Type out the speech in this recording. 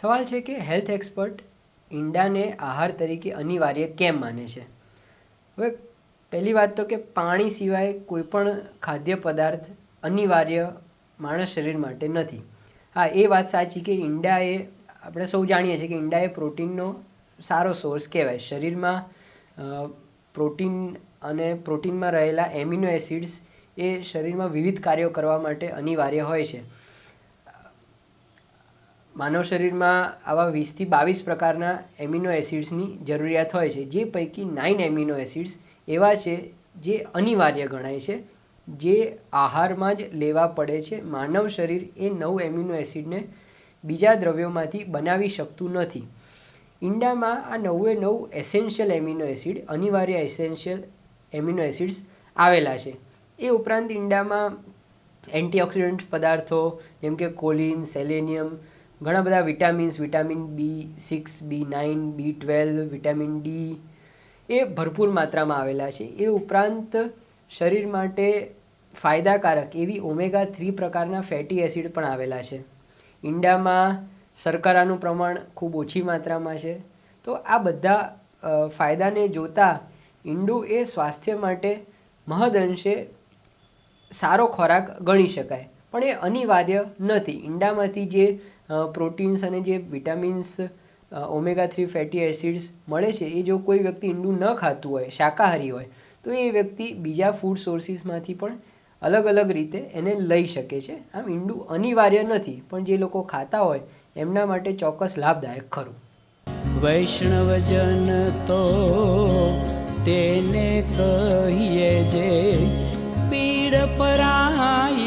સવાલ છે કે હેલ્થ એક્સપર્ટ ઈંડાને આહાર તરીકે અનિવાર્ય કેમ માને છે? હવે પહેલી વાત તો કે પાણી સિવાય કોઈપણ ખાદ્ય પદાર્થ અનિવાર્ય માણસ શરીર માટે નથી. હા, એ વાત સાચી કે ઈંડા એ આપણે સૌ જાણીએ છીએ કે ઈંડા એ પ્રોટીનનો સારો સોર્સ કહેવાય. શરીરમાં પ્રોટીન અને પ્રોટીનમાં રહેલા એમિનો એસિડ્સ એ શરીરમાં વિવિધ કાર્યો કરવા માટે અનિવાર્ય હોય છે. માનવ શરીરમાં આવા વીસથી બાવીસ પ્રકારના એમિનો એસિડ્સની જરૂરિયાત હોય છે. જે પૈકી નાઇન એમિનો એસિડ્સ એવા છે જે અનિવાર્ય ગણાય છે. જે આહારમાં જ લેવા પડે છે. માનવ શરીર એ નવ એમિનો એસિડને બીજા દ્રવ્યોમાંથી બનાવી શકતું નથી. ઈંડામાં આ નવે નવ એસેન્શિયલ એમિનો એસિડ, અનિવાર્ય એસેન્શિયલ એમિનો એસિડ્સ આવેલા છે. એ ઉપરાંત ઈંડામાં એન્ટીઓક્સિડન્ટ પદાર્થો જેમ કે કોલિન, સેલેનિયમ ઘણા બધા vitamins, vitamin B six, B nine, B twelve, vitamin D એ ભરપૂર માત્રામાં આવેલા છે. એ ઉપરાંત શરીર માટે ફાયદાકારક એવી ઓમેગા થ્રી પ્રકારના ફેટી એસિડ પણ આવેલા છે. ઈંડામાં શર્કરાનું પ્રમાણ ખૂબ ઓછી માત્રામાં છે. તો આ બધા ફાયદાને જોતાં ઈંડું એ સ્વાસ્થ્ય માટે મહદઅંશે સારો ખોરાક ગણી શકાય. પણ એ અનિવાર્ય નથી. ઈંડામાંથી જે પ્રોટીન્સ અને જે vitamins omega three fatty acids મળે છે, એ જો કોઈ વ્યક્તિ ઈંડું ન ખાતું હોય, શાકાહારી હોય, તો એ વ્યક્તિ બીજા ફૂડ સોર્સિસમાંથી પણ અલગ અલગ રીતે એને લઈ શકે છે. આમ ઈંડું અનિવાર્ય નથી, પણ જે લોકો ખાતા હોય, એમના માટે ચોક્કસ લાભદાયક ખરું. વૈષ્ણવજન તો તેને કહીએ જે પીડ પરાઈ